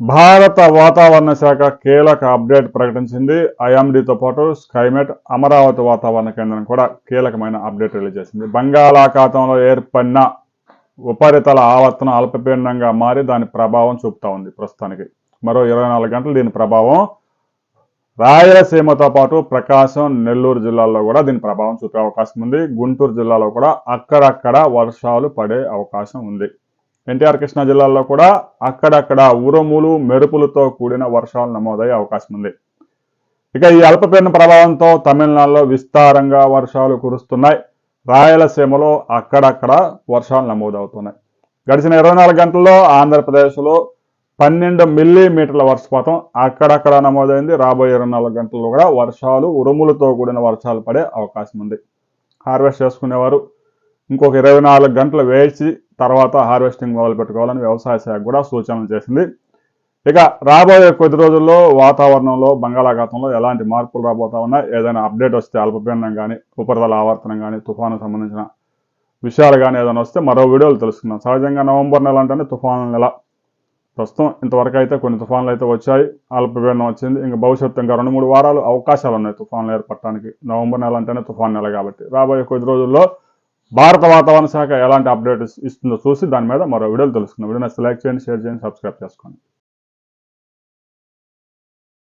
భారత వాతావరణ శాఖ కీలక అప్డేట్ ప్రకటించింది. ఐఎండితో పాటు స్కైమెట్ అమరావతి వాతావరణ కేంద్రం కూడా కీలకమైన అప్డేట్ రిలీజ్ చేసింది. బంగాళాఖాతంలో ఏర్పడిన ఉపరితల ఆవర్తనం అల్పపీడనంగా మారి దాని ప్రభావం చూపుతా ఉంది ప్రస్తుతానికి. మరో ఇరవై నాలుగు గంటలు దీని ప్రభావం. రాయలసీమతో పాటు ప్రకాశం నెల్లూరు జిల్లాల్లో కూడా దీని ప్రభావం చూపే అవకాశం ఉంది. గుంటూరు జిల్లాలో కూడా అక్కడక్కడ వర్షాలు పడే అవకాశం ఉంది. ఎన్టీఆర్ కృష్ణా జిల్లాల్లో కూడా అక్కడక్కడ ఉరుములు మెరుపులతో కూడిన వర్షాలు నమోదయ్యే అవకాశం ఉంది. ఇక ఈ అల్పపీడన ప్రభావంతో తమిళనాడులో విస్తారంగా వర్షాలు కురుస్తున్నాయి. రాయలసీమలో అక్కడక్కడ వర్షాలు నమోదవుతున్నాయి. గడిచిన ఇరవై నాలుగు గంటల్లో ఆంధ్రప్రదేశ్లో పన్నెండు మిల్లీమీటర్ల వర్షపాతం అక్కడక్కడ నమోదైంది. రాబోయే ఇరవై నాలుగు గంటల్లో కూడా వర్షాలు ఉరుములతో కూడిన వర్షాలు పడే అవకాశం ఉంది. హార్వెస్ట్ చేసుకునేవారు ఇంకొక ఇరవై నాలుగు గంటలు వేచి తర్వాత హార్వెస్టింగ్ మొదలు పెట్టుకోవాలని వ్యవసాయ శాఖ కూడా సూచనలు చేసింది. ఇక రాబోయే కొద్ది రోజుల్లో వాతావరణంలో బంగాళాఖాతంలో ఎలాంటి మార్పులు రాబోతా ఏదైనా అప్డేట్ వస్తే అల్పపీడనం కానీ ఉపరితల ఆవర్తనం కానీ తుఫాను సంబంధించిన విషయాలు కానీ ఏదైనా వస్తే మరో వీడియోలు తెలుసుకుందాం. సహజంగా నవంబర్ నెల అంటేనే తుఫాను నెల. ప్రస్తుతం ఇంతవరకు అయితే కొన్ని తుఫాన్లు అయితే వచ్చాయి. అల్పపీడనం వచ్చింది. ఇంకా భవిష్యత్తు ఇంకా రెండు మూడు వారాలు అవకాశాలు ఉన్నాయి తుఫాన్లు ఏర్పడటానికి. నవంబర్ నెల అంటేనే తుఫాన్ నెల కాబట్టి రాబోయే కొద్ది రోజుల్లో భారత వాతావరణ శాఖ ఎలాంటి అప్డేట్ ఇస్తుందో చూసి దాని మీద మరో వీడియోలు తెలుసుకుందాం. వీడియో లైక్ చేయండి షేర్ చేయండి సబ్స్క్రైబ్ చేసుకోండి.